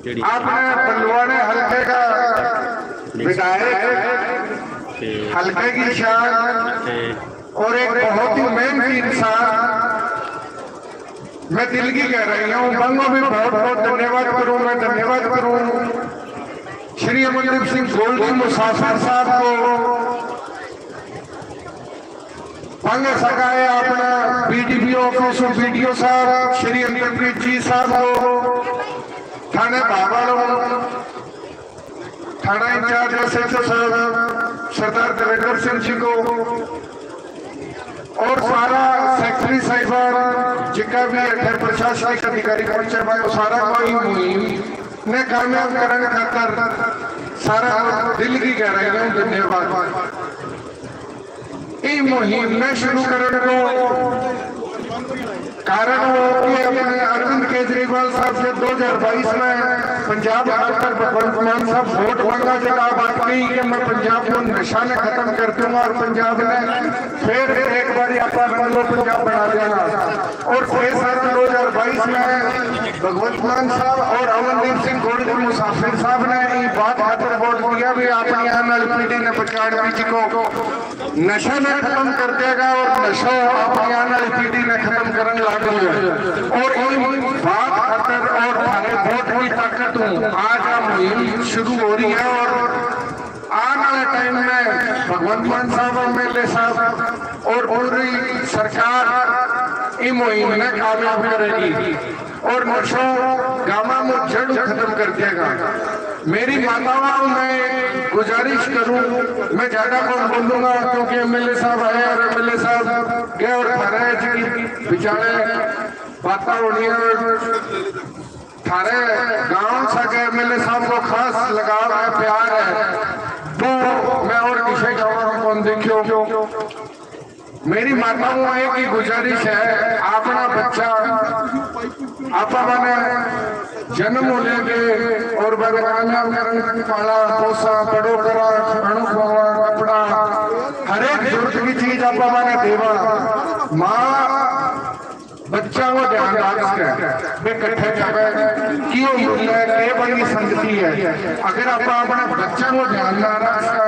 अब मैं हल्के का विधायक हल्के की शान और एक बहुत ही मेहनती इंसान मैं दिल की कह रही हूँ बंगो में बहुत बहुत धन्यवाद करूँ मैं धन्यवाद करूँ श्री अमनदीप सिंह गोल्डी मुसाफर साहब को भंग सकाए अपना पीडीपीओ ऑफ़िस बीडीओ साहब श्री अमरप्रीत जी साहब को थाने बाबा थाना इंचार्ज एस एच साहब, सरदार देवेंद्र सिंह जी को, और सारा सेक्रेटरी साहिबान जितना भी है प्रशासनिक अधिकारी पहुँचे भाई सारा कोई मुहिम ने कामयाब करने खातर सारा दिल की कह रही हूँ धन्यवाद। ये मुहिम में शुरू करने को कारण वो कि अपने अरविंद केजरीवाल साहब से 2022 में पंजाब आकर भगवंत मान साहब वोट मांगा जगह बात कही कि मैं पंजाब को नशा ने खत्म कर दूँगा और पंजाब ने फिर एक बार आप रंगो पंजाब बना देना और फिर सर 2022 में भगवंत मान साहब और अमनदीप सिंह गोल्ड मुसाफिर साहब ने ये बात खातर वोट दिया भी, अपनी आने वाली पीढ़ी ने पचानवे जी को नशा ने खत्म कर देगा और नशा अपनी आने वाली पीढ़ी ने खत्म करने लग। गया और इन बात खातर और वोट की ताकत हूँ। आज मुहिम शुरू हो रही है और आने वाले टाइम में भगवंत मान साहब एमएलए साहब और पूरी सरकार इन मुहिम में कामयाब करेगी और नशो गामा में जड़ खत्म कर देगा। मेरी माताओं, में गुजारिश करूँ, मैं ज़्यादा कौन बोलूँगा? क्योंकि एमएलए साहब आए और एमएलए साहब गए और थारे जी बेचारे बात होनी थारे गाँव से एमएलए साहब को खास लगाव है, प्यार है। तो मैं और किसी गाँव कौन देखियो? मेरी एक ही गुजारिश है, अपना बच्चा आप जन्म लेके और करने पाला, पोसा बड़ो करा खवा, कपड़ा हर एक ज़रूरत की चीज़ आप देवा। माँ, बच्चा को ध्यान रख वे कट्ठे जावे, क्यों मूल्य है के बड़ी संगति है। अगर आप अपना बच्चा को ध्यान ना रखा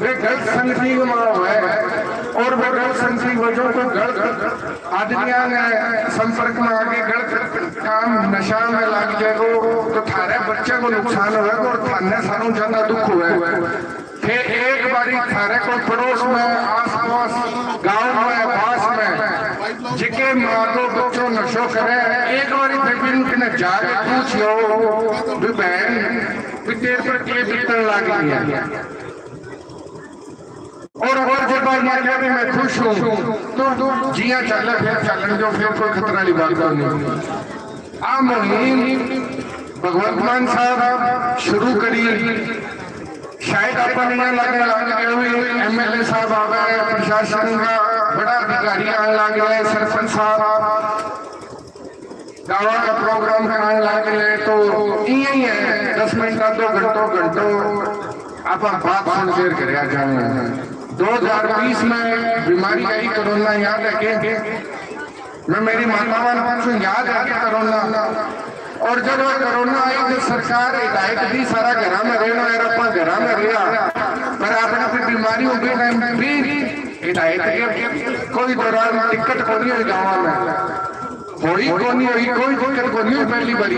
वे गलत संगति में हुए। और वो गलत संगति वजह को ने संपर्क में आके गलत काम नशा में लग जाए तो थारे बच्चे को नुकसान होगा और थाने सारू ज़्यादा दुख हुआ फिर एक बारी थारे को पड़ोस में आस पास गाँव में, पास में, जिके माँ को बच्चों नशो करे, एक बारी फिर भी उनके जाके पूछो भी बहन तेरे पर के बीतन लग है। और और जब बार लिया भी मैं खुश हूँ। तो जिया चल फिर चलन जो फिर कोई खतरा वाली बात नहीं आ मुहिम भगवंत मान साहब, शुरू करी शायद अपन यहाँ लगने लग गए हुए एमएलए साहब आ गए, प्रशासन का बड़ा अधिकारी आने लग गए, सरपंच साहब। गाँव का प्रोग्राम कराने लग गए तो यही है, दस मिनट दो घंटों घंटों। आप बात सुन देर कर जाए 2020 में बीमारी आई कोरोना याद है के मैं मेरी मातावान से याद है कि कोरोना। और जब वो कोरोना आई तो सरकार हिदायत दी सारा घर में रहना है, अपना घर में रहा पर आपने फिर बीमारी हो गई टाइम भी हिदायत के कोई दौरान दिक्कत को नहीं हुई गाँव में। होई को नहीं हुई, कोई दिक्कत को नहीं हुई पहली बारी।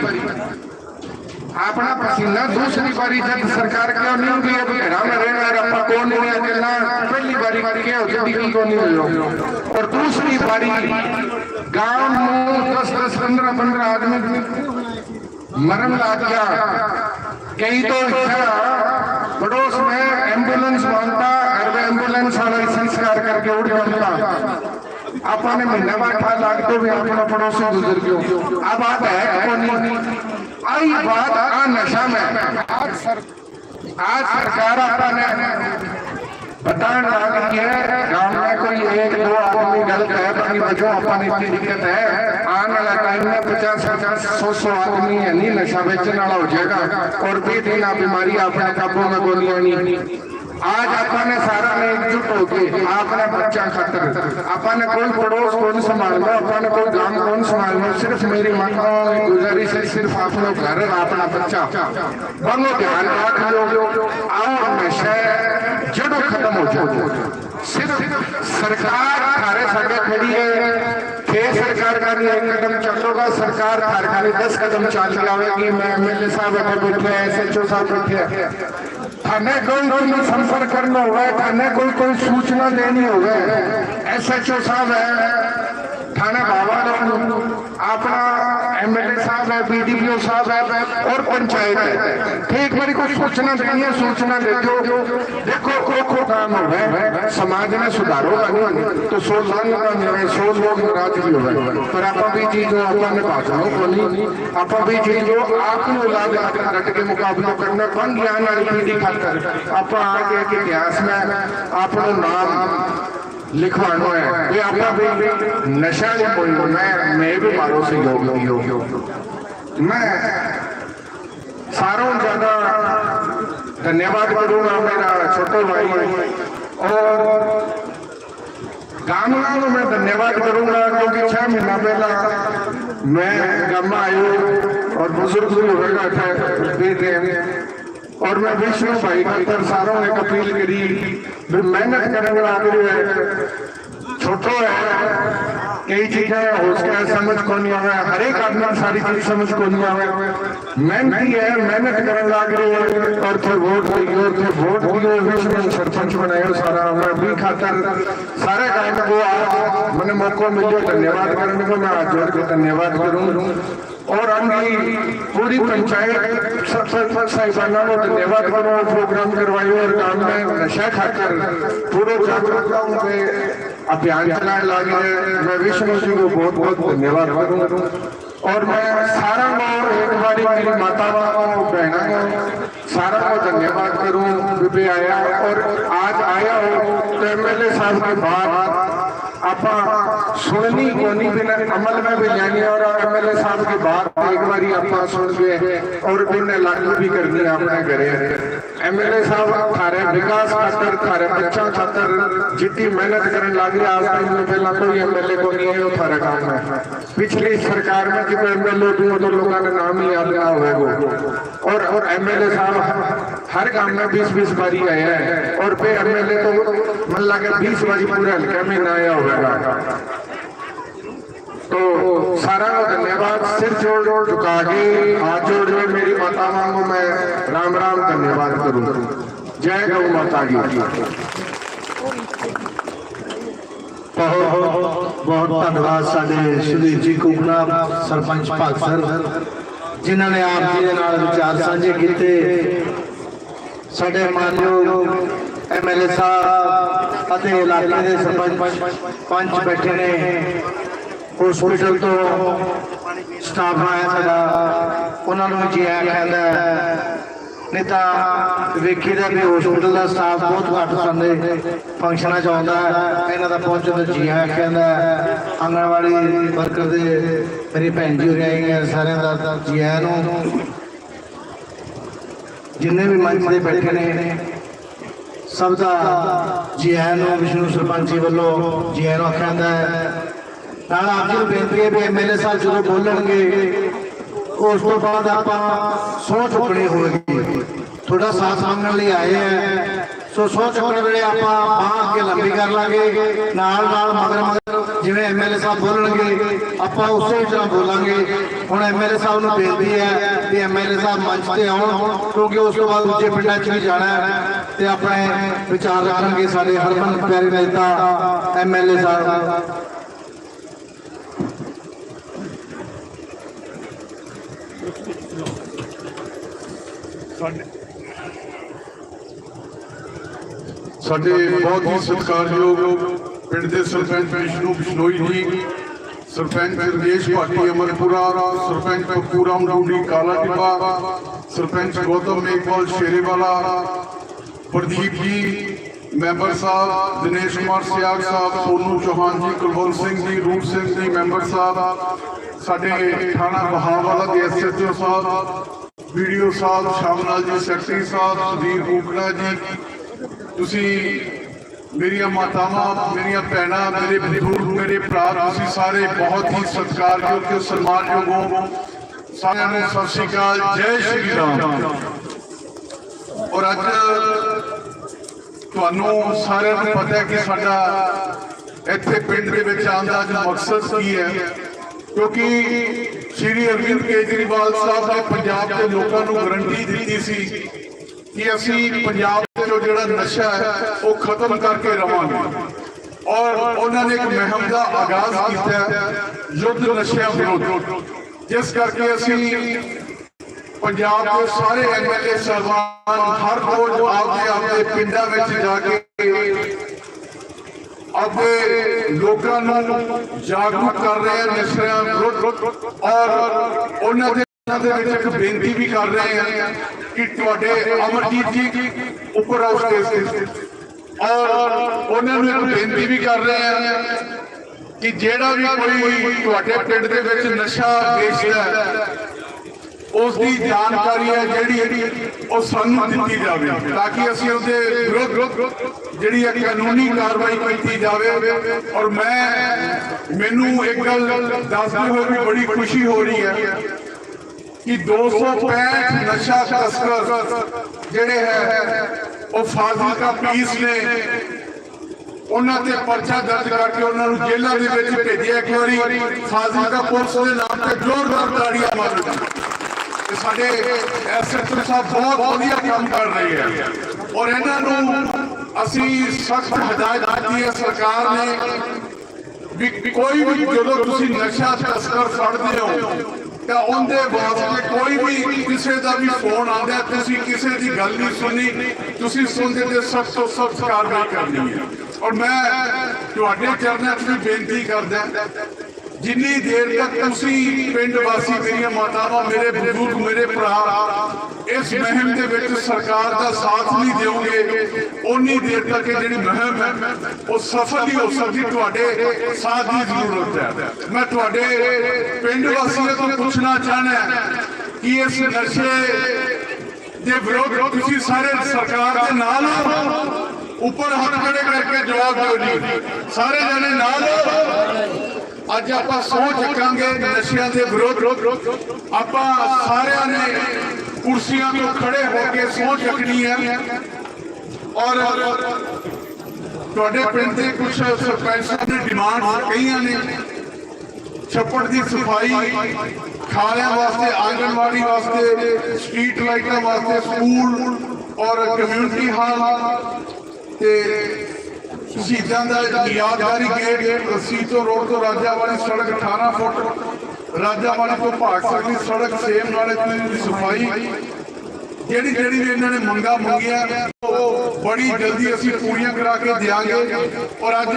अपना पसीना दूसरी बारी जब सरकार क्यों नहीं हुई अब घर में रहना है अपना कौन नहीं है अकेला पहली बारी बारी क्या होती थी को नहीं हुई और दूसरी बारी गांव में दस दस पंद्रह पंद्रह आदमी मरण लग गया कई तो इच्छा पड़ोस में एम्बुलेंस मांगता घर में एम्बुलेंस वाला संस्कार करके उड़ जाता अपने महीने में अठारह लाख तो भी अपना पड़ोसी गुजर गयो अब बात है कौन आई बात आ नशा में। आज सर आज सरकार अपने बताने लगी है, गाँव में कोई एक दो आदमी गलत है, बाकी बचो अपन इतनी दिक्कत है। आने वाला टाइम में पचास पचास, सौ सौ आदमी है, नहीं, नशा बेचने वाला हो जाएगा। और बेदीना बीमारी अपने काबू में गोली आनी। आज सारा ने एकजुट होके आपने बच्चा खातर आपने कोई पड़ोस कौन संभालना आपने कोई गाँव कौन संभालना सिर्फ़ मेरी माता की गुजारिश है, सिर्फ़ आप घर अपना बच्चा। बनो ध्यान रख लो आओ नशा जड़ों खत्म हो जाओ। सिर्फ़ सरकार थारे संगे खड़ी है, थे सरकार का भी एक कदम चलोगा सरकार थारे दस कदम चल आवेगी। मैं एमएलए साहब बैठे हैं एसएचओ साहब बैठे थाने कोई कोई संपर्क करना होगा, थाने कोई कोई सूचना देनी होगा। एसएचओ साहब है, थाना बाबा अपना एमएलए साहब है, बीडीपीओ साहब है और पंचायत है। ठीक मेरी कोई सूचना देनी है, सूचना दे दो। देखो को को काम हो गए समाज में सुधार होगा नहीं तो सौ नहीं है सौ लोग नाराज़ भी हो गए। पर आप भी चीज़ अपने भाषणों को नहीं। आप भी चीज़ जो आपकी औलाद डट के मुकाबला करना बन ज्ञान वाली पीढ़ी खातर? आप आगे इतिहास में अपना नाम लिखवानो है। ये आपका भी नशा नहीं कोई मैं मैं भी मारो से योग योग मैं सारों ज़्यादा धन्यवाद करूँगा, मेरा छोटे भाई। और गाँव गाँव में धन्यवाद करूँगा, क्योंकि छह महीना पहला मैं गामा आयु और बुज़ुर्ग भी होगा थे और मैं विष्णु भाई खातर सारों ने अपील करी भी मेहनत करने वाले है, छोटो है, कई चीज़ें उसका समझ को नहीं आवे हर एक आदमी सारी चीज़ समझ को नहीं आवे मेहनती है, मेहनत करने लग रही है, और थे वोट दियो थे वोट दियो विष्णु सरपंच बनायो सारा मैं भी खातर सारे काम को आज मैंने मौका मिलो, धन्यवाद करने को, मैं हाथ जोड़ के धन्यवाद करूँ। और हमकी पूरी पंचायत सब सब साहिबाना को धन्यवाद करो प्रोग्राम करवायो और काम में नशा खाकर पूरे जागरूकता पे अभियान चलाने लगे हैं। मैं विष्णु जी को बहुत बहुत धन्यवाद करूँ। और मैं सारा को एक बारी मेरी माता को बहना को सारा को धन्यवाद करूँ। भी आया और आज आया हो। तो एमएलए साहब के बाद आप सुननी कोनी बिना अमल में भी लेनी और एमएलए साहब की बात एक बारी आप सुन के और बिना लागू भी करनी है अपने घरे एमएलए साहब, थारे विकास खातर, थारे बच्चा खातर, जितनी मेहनत करने लगी आज टाइम में पहला कोई एमएलए को नहीं है थारे काम में पिछली सरकार में जो एमएलए भी तो लोगों का नाम ही याद ना हुए और और एमएलए साहब, हर गाँव में बीस बीस बारी आया है। और फिर एमएलए तो मल्ला के बीस बारी पूरे हल्के में ना आया होगा। तो सारा धन्यवाद, सिर जोड़ जोड़ चुका के, हाथ जोड़ जोड़ मेरी माता मांगो, मैं राम राम धन्यवाद करूँ। जय गौ माता जी बहुत बहुत धन्यवाद साढ़े सुधीर जी को सरपंच पाक सर। ਜਿਨ੍ਹਾਂ ਨੇ ਆਪ ਜੀ ਦੇ ਨਾਲ ਵਿਚਾਰ ਸਾਂਝੇ ਕੀਤੇ। ਸਾਡੇ ਮਾਨਯੋਗ ਐਮਐਲਏ ਸਾਹਿਬ ਅਤੇ ਇਲਾਕੇ ਦੇ ਸਰਪੰਚ ਪੰਚ ਬੈਠੇ ਨੇ। ਹਸਪੀਟਲ ਤੋਂ ਸਟਾਫ ਆਇਆ ਸਾਡਾ। ਉਹਨਾਂ ਨੂੰ ਜੀ ਆਇਆਂ ਕਹਿੰਦਾ ਹੈ। ਨਹੀਂ ਤਾਂ ਵੇਖੀਦਾ ਵੀ ਹਸਪੀਟਲ ਦਾ ਸਟਾਫ ਬਹੁਤ ਘੱਟ ਸੰਦੇ ਫੰਕਸ਼ਨਾਂ ਚ ਆਉਂਦਾ ਹੈ। ਇਹਨਾਂ ਦਾ ਪਹੁੰਚਣ ਦਾ ਜੀ ਆਇਆਂ ਕਹਿੰਦਾ ਹੈ। ਆਂਗਣਵਾੜੀ ਵਰਕਰ ਦੇ ਮੇਰੀ ਭੈਣ ਜੀ ਹੋ ਰਹੇ ਸਾਰਿਆਂ ਦਾ ਜੀ ਆਇਆਂ ਨੂੰ ਜਿੰਨੇ ਵੀ ਮੰਚ ਤੇ ਬੈਠੇ ਨੇ, ਸਭ ਦਾ ਜੀ ਆਇਆਂ ਨੂੰ, ਵਿਸ਼ਨੂੰ ਸਰਪੰਚ ਜੀ ਵੱਲੋਂ ਜੀ ਆਇਆਂ ਨੂੰ ਆਖਿਆ ਜਾਂਦਾ ਹੈ ਨਾਲ ਆਪ ਜੀ ਨੂੰ ਬੇਨਤੀ ਹੈ ਵੀ ਐਮਐਲਏ ਸਾਹਿਬ ਜਦੋਂ ਬੋਲਣਗੇ, ਉਸ ਤੋਂ ਬਾਅਦ ਆਪਾਂ ਸਹੁੰ ਚੁੱਕਣੀ ਹੋਵੇਗੀ ਤੁਹਾਡਾ ਸਾਥ ਮੰਗਣ ਲਈ ਆਏ ਆ। ਸੋ ਸਹੁੰ ਚੁੱਕਣ ਵੇਲੇ ਆਪਾਂ ਬਾਂਹ ਅੱਗੇ ਲੰਬੀ ਕਰ ਲਾਂਗੇ। ਨਾਲ ਨਾਲ ਮਗਰ ਮਗਰ ਜਿਵੇਂ ਐਮਐਲਏ ਸਾਹਿਬ ਬੋਲਣਗੇ, ਆਪਾਂ ਉਸੇ ਤਰ੍ਹਾਂ ਬੋਲਾਂਗੇ। ਹੁਣ ਐਮਐਲਏ ਸਾਹਿਬ ਨੂੰ ਬੇਨਤੀ ਹੈ ਕਿ ਐਮਐਲਏ ਸਾਹਿਬ ਮੰਚ ਤੇ ਆਉਣ, ਕਿਉਂਕਿ ਉਸ ਤੋਂ ਬਾਅਦ ਦੂਜੇ ਪਿੰਡਾਂ 'ਚ ਵੀ ਜਾਣਾ ਹੈ ਤੇ ਆਪਣੇ ਵਿਚਾਰ ਰੱਖਣਗੇ ਸਾਡੇ ਹਰਮਨ ਪਿਆਰੇ ਨੇਤਾ ਐਮਐਲਏ ਸਾਹਿਬ। ਸਾਡੇ ਬਹੁਤ ਹੀ ਸਤਿਕਾਰਯੋਗ ਪਿੰਡ ਦੇ ਸਰਪੰਚ ਵਿਸ਼ਨੂੰ ਬਿਸ਼ਨੋਈ ਜੀ ਸਰਪੰਚ ਰਜੇਸ਼ ਭਾਟੀ ਅਮਰਪੁਰਾ ਸਰਪੰਚ ਪੂਰਾ ਮਰੂੜੀ ਕਾਲਾ ਟਿੱਬਾ ਸਰਪੰਚ ਗੌਤਮ ਮੇਘਵਾਲ ਸ਼ੇਰੇਵਾਲਾ ਪ੍ਰਦੀਪ ਜੀ ਮੈਂਬਰ ਸਾਹਿਬ ਦਿਨੇਸ਼ ਕੁਮਾਰ ਸਿਆਗ ਸਾਹਿਬ ਸੋਨੂ ਚੌਹਾਨ ਜੀ ਕੁਲਵੰਤ ਸਿੰਘ ਜੀ ਰੂਪ ਸਿੰਘ ਜੀ ਮੈਂਬਰ ਸਾਹਿਬ ਸਾਡੇ ਥਾਣਾ ਬਹਾਵਾਲਾ ਦੇ ਐਸਐਚਓ ਸਾਹਿਬ ਵੀਡੀਓ ਸਾਹਿਬ ਸ਼ਾਮਲਾਲ ਜੀ ਸੈਕਟਰੀ ਸਾਹਿਬ ਸੁਧੀਰ ਕੋਕਲਾ ਜੀ ਤੁਸੀਂ ਮੇਰੀਆਂ ਮਾਤਾਵਾਂ, ਮੇਰੀਆਂ ਭੈਣਾਂ, ਮੇਰੇ ਬਜ਼ੁਰਗ, ਮੇਰੇ ਭਰਾ, ਤੁਸੀਂ ਸਾਰੇ ਬਹੁਤ ਹੀ ਸਤਿਕਾਰਯੋਗ ਤੇ ਸਨਮਾਨਯੋਗ ਹੋ। ਸਾਰਿਆਂ ਨੂੰ ਸਤਿ ਸ਼੍ਰੀ ਅਕਾਲ, ਜੈ ਸ਼੍ਰੀ ਰਾਮ। ਔਰ ਅੱਜ ਤੁਹਾਨੂੰ ਸਾਰਿਆਂ ਨੂੰ ਪਤਾ ਹੈ ਕਿ ਸਾਡਾ ਇੱਥੇ ਪਿੰਡ ਦੇ ਵਿੱਚ ਆਉਣ ਦਾ ਮਕਸਦ ਕੀ ਹੈ। ਕਿਉਂਕਿ ਸ਼੍ਰੀ ਅਰਵਿੰਦ ਕੇਜਰੀਵਾਲ ਸਾਹਿਬ ਨੇ ਪੰਜਾਬ ਦੇ ਲੋਕਾਂ ਨੂੰ ਗਰੰਟੀ ਦਿੱਤੀ ਸੀ ਕਿ ਅਸੀਂ ਪੰਜਾਬ ਜੋ ਜਿਹੜਾ ਨਸ਼ਾ ਹੈ ਉਹ ਖਤਮ ਕਰਕੇ ਰਵਾਂਗੇ। ਔਰ ਉਹਨਾਂ ਨੇ ਇੱਕ ਮੁਹਿੰਮ ਦਾ ਆਗਾਜ਼ ਕੀਤਾ ਹੈ, ਯੁੱਧ ਨਸ਼ਿਆਂ ਵਿਰੁੱਧ। ਜਿਸ ਕਰਕੇ ਅਸੀਂ ਪੰਜਾਬ ਦੇ ਸਾਰੇ ਐਮਐਲਏ ਸਰਵਾਨ ਹਰ ਰੋਜ਼ ਆਪਦੇ ਆਪਦੇ ਪਿੰਡਾਂ ਵਿੱਚ ਜਾ ਕੇ ਆਪਦੇ ਲੋਕਾਂ ਨੂੰ ਜਾਗਰੂਕ ਕਰ ਰਹੇ ਆ ਨਸ਼ਿਆਂ ਵਿਰੁੱਧ। ਔਰ ਉਹਨਾਂ ਦੇ ਵਿੱਚ ਇੱਕ ਬੇਨਤੀ ਵੀ ਕਰ ਰਹੇ ਆ ਕਿ ਤੁਹਾਡੇ ਅਮਰਜੀਤ ਜੀ ਉੱਪਰ ਆਓ ਸਟੇਜ ਤੇ। ਔਰ ਉਹਨਾਂ ਨੂੰ ਇੱਕ ਬੇਨਤੀ ਵੀ ਕਰ ਰਹੇ ਆ ਕਿ ਜਿਹੜਾ ਵੀ ਕੋਈ ਤੁਹਾਡੇ ਪਿੰਡ ਦੇ ਵਿੱਚ ਨਸ਼ਾ ਵੇਚਦਾ ਹੈ ਉਸ ਦੀ ਜਾਣਕਾਰੀ ਹੈ ਜਿਹੜੀ ਉਹ ਸਾਨੂੰ ਦਿੱਤੀ ਜਾਵੇ ਤਾਂ ਕਿ ਅਸੀਂ ਉਹਦੇ ਵਿਰੁੱਧ ਜਿਹੜੀ ਹੈ ਕਾਨੂੰਨੀ ਕਾਰਵਾਈ ਕੀਤੀ ਜਾਵੇ। ਔਰ ਮੈਂ, ਮੈਨੂੰ ਇੱਕ ਗੱਲ ਦੱਸਦੇ ਹੋਏ ਵੀ ਬੜੀ ਖੁਸ਼ੀ ਹੋ ਰਹੀ ਹੈ ਕਿ 265 ਨਸ਼ਾ ਤਸਕਰ ਜਿਹੜੇ ਹੈ, ਉਹ ਫਾਜ਼ਿਲਕਾ ਪੁਲਿਸ ਨੇ ਉਹਨਾਂ ਤੇ ਪਰਚਾ ਦਰਜ ਕਰਕੇ ਉਹਨਾਂ ਨੂੰ ਜੇਲ੍ਹਾਂ ਦੇ ਵਿੱਚ ਭੇਜਿਆ। ਇੱਕ ਵਾਰੀ ਫਾਜ਼ਿਲਕਾ ਪੁਲਿਸ ਦੇ ਨਾਮ ਤੇ ਜ਼ੋਰਦਾਰ ਤਾੜੀਆਂ ਮਾਰੋ। ਤੇ ਸਾਡੇ ਐਸਐਚਓ ਸਾਹਿਬ ਬਹੁਤ ਵਧੀਆ ਕੰਮ ਕਰ ਰਹੇ ਹੈ ਔਰ ਇਹਨਾਂ ਨੂੰ ਅਸੀਂ ਸਖਤ ਹਦਾਇਤ ਦਿੱਤੀ ਹੈ ਸਰਕਾਰ ਨੇ ਵੀ ਕੋਈ ਵੀ ਜਦੋਂ ਤੁਸੀਂ ਨਸ਼ਾ ਤਸਕਰ ਫੜਦੇ ਹੋ ਤਾਂ ਉਹਦੇ ਵਾਸਤੇ ਕੋਈ ਵੀ ਕਿਸੇ ਦਾ ਵੀ ਫੋਨ ਆਉਂਦਾ ਹੈ, ਤੁਸੀਂ ਕਿਸੇ ਦੀ ਗੱਲ ਨਹੀਂ ਸੁਣੀ ਤੁਸੀਂ ਸੁਣਦੇ ਤੇ ਸਭ ਤੋਂ ਸਭ ਕਾਰਵਾਈ ਕਰਨੀ ਹੈ। ਔਰ ਮੈਂ ਤੁਹਾਡੇ ਚਰਨਾਂ 'ਚ ਵੀ ਬੇਨਤੀ ਕਰਦਾ ਜਿੰਨੀ ਦੇਰ ਤੱਕ ਤੁਸੀਂ ਪਿੰਡ ਵਾਸੀ ਮੇਰੀਆਂ ਮਾਤਾਵਾਂ, ਮੇਰੇ ਬਜ਼ੁਰਗ, ਮੇਰੇ ਭਰਾ ਇਸ ਮਹਿਮ ਦੇ ਵਿੱਚ ਸਰਕਾਰ ਦਾ ਸਾਥ ਨਹੀਂ ਦਿਓਗੇ ਉਨੀ ਦੇਰ ਤੱਕ ਇਹ ਜਿਹੜੀ ਮਹਿਮ ਹੈ, ਉਹ ਸਫਲ ਨਹੀਂ ਹੋ ਸਕਦੀ, ਤੁਹਾਡੇ ਸਾਥ ਦੀ ਜ਼ਰੂਰਤ ਹੈ। ਮੈਂ ਤੁਹਾਡੇ ਪਿੰਡ ਵਾਸੀਆਂ ਤੋਂ ਪੁੱਛਣਾ ਚਾਹਨਾ ਕਿ ਇਸ ਨਸ਼ੇ ਦੇ ਵਿਰੋਧ ਤੁਸੀਂ ਸਾਰੇ ਸਰਕਾਰ ਦੇ ਨਾਲ ਉੱਪਰ ਹੱਥ ਖੜੇ ਕਰਕੇ ਜਵਾਬ ਦਿਓ ਜੀ। ਸਾਰੇ ਜਣੇ ਨਾਲ ਅੱਜ ਆਪਾਂ ਸੋਚ ਚੱਕਾਂਗੇ ਨਸ਼ਿਆਂ ਦੇ ਵਿਰੋਧ ਆਪਾਂ ਸਾਰਿਆਂ ਨੇ ਕੁਰਸੀਆਂ ਤੋਂ ਖੜੇ ਹੋ ਕੇ ਸੋਚ ਚੱਕਣੀ ਹੈ। ਔਰ ਤੁਹਾਡੇ ਪਿੰਡ ਦੇ ਕੁਝ ਸਰਪੰਚਾਂ ਦੀ ਡਿਮਾਂਡ ਕਈਆਂ ਨੇ। ਛੱਪੜ ਦੀ ਸਫ਼ਾਈ, ਖਾਲਿਆਂ ਵਾਸਤੇ ਆਂਗਣਵਾੜੀ ਵਾਸਤੇ, ਸਟਰੀਟ ਲਾਈਟਾਂ ਵਾਸਤੇ, ਸਕੂਲ ਔਰ ਕਮਿਊਨਿਟੀ ਹਾਲ ਤੇ ਸ਼ਹੀਦਾਂ ਦਾ ਯਾਦਗਾਰੀ ਗੇਟ ਰਸੀਤੋ ਰੋਡ ਤੋਂ ਰਾਜਾਵਾਲੀ ਸੜਕ 18 ਫੁੱਟ ਰਾਜਾਵਾਲੀ ਤੋਂ ਭਾਗਸਰ ਦੀ ਸੜਕ, ਸੇਮ ਨਾਲੇ ਦੀ ਸਫ਼ਾਈ, ਜਿਹੜੀ ਜਿਹੜੀ ਵੀ ਇਹਨਾਂ ਨੇ ਮੰਗਾ ਮੰਗੀਆਂ, ਉਹ ਬੜੀ ਜਲਦੀ ਅਸੀਂ ਪੂਰੀਆਂ ਕਰਾ ਕੇ ਦਿਆਂਗੇ। ਔਰ ਅੱਜ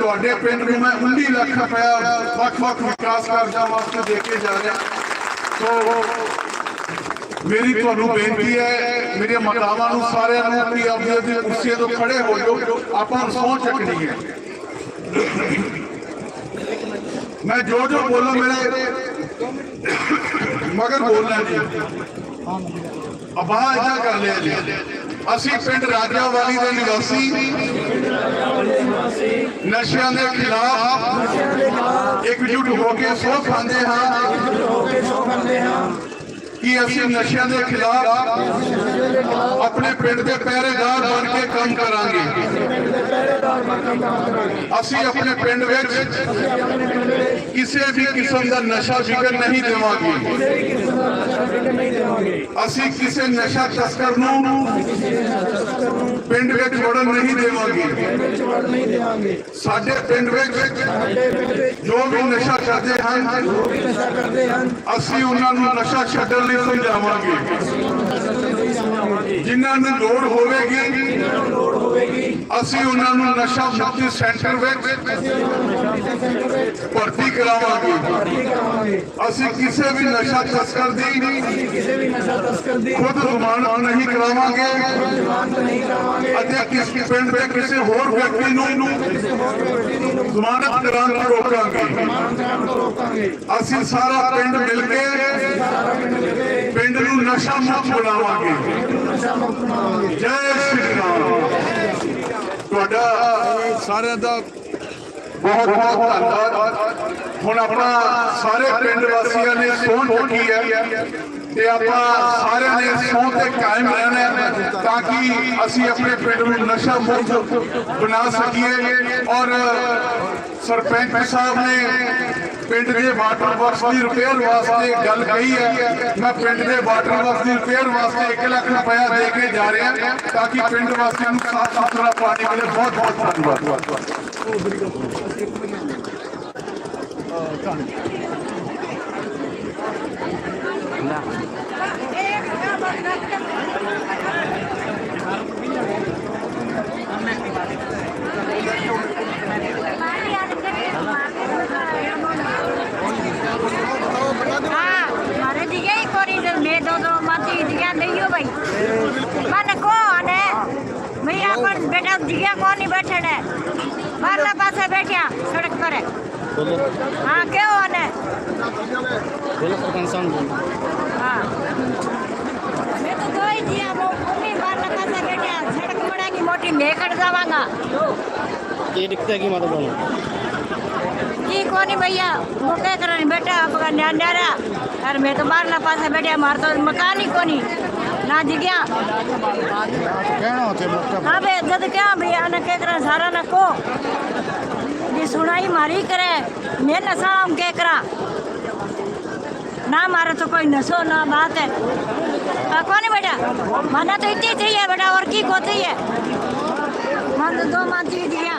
ਤੁਹਾਡੇ ਪਿੰਡ ਨੂੰ ਮੈਂ 19 ਲੱਖ ਰੁਪਇਆ ਵੱਖ-ਵੱਖ ਵਿਕਾਸ ਕਾਰਜਾਂ ਵਾਸਤੇ ਦੇ ਕੇ ਜਾ ਰਿਹਾ। ਸੋ ਮੇਰੀ ਤੁਹਾਨੂੰ ਬੇਨਤੀ ਹੈ ਮੇਰੀਆਂ ਮਾਤਾਵਾਂ ਨੂੰ ਸਾਰਿਆਂ ਨੂੰ ਕਿ ਆਪਣੀ ਆਪਣੀ ਕੁਰਸੀਆਂ ਤੋਂ ਖੜੇ ਹੋ ਜਾਓ ਆਪਾਂ ਨੂੰ ਸਹੁੰ ਚੱਕਣੀ ਹੈ। ਮੈਂ ਜੋ ਜੋ ਬੋਲਾਂ ਮੇਰੇ ਮਗਰ ਬੋਲਣਾ ਜੀ। ਅਬਾਹ ਇਦਾਂ ਕਰ ਲਿਆ ਜੀ। ਅਸੀਂ ਪਿੰਡ ਰਾਜਾਵਾਲੀ ਦੇ ਨਿਵਾਸੀ। ਨਸ਼ਿਆਂ ਦੇ ਖਿਲਾਫ ਇਕਜੁੱਟ ਹੋ ਕੇ ਸੌ ਖਾਂਦੇ ਹਾਂ। ਕਿ ਅਸੀਂ ਨਸ਼ਿਆਂ ਦੇ ਖਿਲਾਫ ਆਪਣੇ ਪਿੰਡ ਦੇ ਪਹਿਰੇਦਾਰ ਬਣ ਕੇ ਕੰਮ ਕਰਾਂਗੇ। ਅਸੀਂ ਆਪਣੇ ਪਿੰਡ ਵਿੱਚ ਕਿਸੇ ਵੀ ਕਿਸਮ ਦਾ ਨਸ਼ਾ ਵਿਕਣ ਨਹੀਂ ਦੇਵਾਂਗੇ ਅਸੀਂ ਕਿਸੇ ਨਸ਼ਾ ਤਸਕਰ ਨੂੰ ਪਿੰਡ ਵਿੱਚ ਵੜਨ ਨਹੀਂ ਦੇਵਾਂਗੇ ਸਾਡੇ ਪਿੰਡ ਵਿੱਚ ਜੋ ਵੀ ਨਸ਼ਾ ਕਰਦੇ ਹਨ ਅਸੀਂ ਉਹਨਾਂ ਨੂੰ ਨਸ਼ਾ ਛੱਡਣ ਲਈ ਸਮਝਾਵਾਂਗੇ ਜਿਨ੍ਹਾਂ ਨੂੰ ਲੋੜ ਹੋਵੇਗੀ ਅਸੀਂ ਉਹਨਾਂ ਨੂੰ ਨਸ਼ਾ ਮੁਕਤੀ ਸੈਂਟਰ ਵਿੱਚ ਭਰਤੀ ਕਰਾਵਾਂਗੇ। ਅਸੀਂ ਕਿਸੇ ਵੀ ਨਸ਼ਾ ਤਸਕਰ ਦੀ ਖੁਦ ਜ਼ਮਾਨਤ ਨਹੀਂ ਕਰਾਵਾਂਗੇ ਅਤੇ ਕਿਸੇ ਪਿੰਡ ਦੇ ਕਿਸੇ ਹੋਰ ਵਿਅਕਤੀ ਨੂੰ ਜ਼ਮਾਨਤ ਕਰਾਉਣ ਤੋਂ ਰੋਕਾਂਗੇ। ਅਸੀਂ ਸਾਰਾ ਪਿੰਡ ਮਿਲ ਕੇ ਪਿੰਡ ਨੂੰ ਨਸ਼ਾ ਮੁਕਤ ਬਣਾਵਾਂਗੇ। ਜੈ ਸ਼੍ਰੀ ਰਾਮ। ਤੁਹਾਡਾ ਸਾਰਿਆਂ ਦਾ ਬਹੁਤ ਬਹੁਤ ਧੰਨਵਾਦ। ਹੁਣ ਆਪਣਾ ਸਾਰੇ ਪਿੰਡ ਵਾਸੀਆਂ ਨੇ ਸੋਚ ਚੁੱਕੀ ਹੈ। ਤੇ ਆਪਾਂ ਸਾਰਿਆਂ ਨੇ ਸੋਚ ਤੇ ਕਾਇਮ ਰਹਿਣਾ ਤਾਂ ਕਿ ਅਸੀਂ ਆਪਣੇ ਪਿੰਡ ਨੂੰ ਨਸ਼ਾ ਮੁਕਤ ਬਣਾ ਸਕੀਏ। ਔਰ ਸਰਪੰਚ ਸਾਹਿਬ ਨੇ ਪਿੰਡ ਦੇ ਵਾਟਰ ਵਰਕਸ ਦੀ ਰਿਪੇਅਰ ਵਾਸਤੇ ਗੱਲ ਕਹੀ ਹੈ। ਮੈਂ ਪਿੰਡ ਦੇ ਵਾਟਰ ਵਰਕਸ ਦੀ ਰਿਪੇਅਰ ਵਾਸਤੇ 1 ਲੱਖ ਰੁਪਇਆ ਦੇ ਕੇ ਜਾ ਰਿਹਾ ਤਾਂ ਕਿ ਪਿੰਡ ਵਾਸੀਆਂ ਨੂੰ ਸਾਫ਼ ਸੁਥਰਾ ਪਾਣੀ ਮਿਲੇ। ਬਹੁਤ ਬਹੁਤ ਧੰਨਵਾਦ। हाँ बेटा दिया को नहीं बैठे ने बारला पासे बैठिया सड़क पर है हाँ क्यों आने बोलो सरपंच साहब बोलो हाँ मैं तो दो ही दिया वो मम्मी बारला पासे बैठिया सड़क पड़ेगी मोटी मैं कट जावांगा ये दिखता है कि मत बोलो की कोनी भैया वो क्या करनी बेटा आपका न्यारा अरे मैं तो बारला पासे बैठिया मार तो मकान ही कोनी हाँ बे जद क्या भैया ने क्या करा सारा ना को। ये सुनाई मारी करे मैं नशा हम क्या करा ना मारे तो कोई नशो ना बात है। हाँ, कौन है बेटा? माना तो इतनी चाहिए बेटा और की को चाहिए मान तो दो मान चाहिए दिया।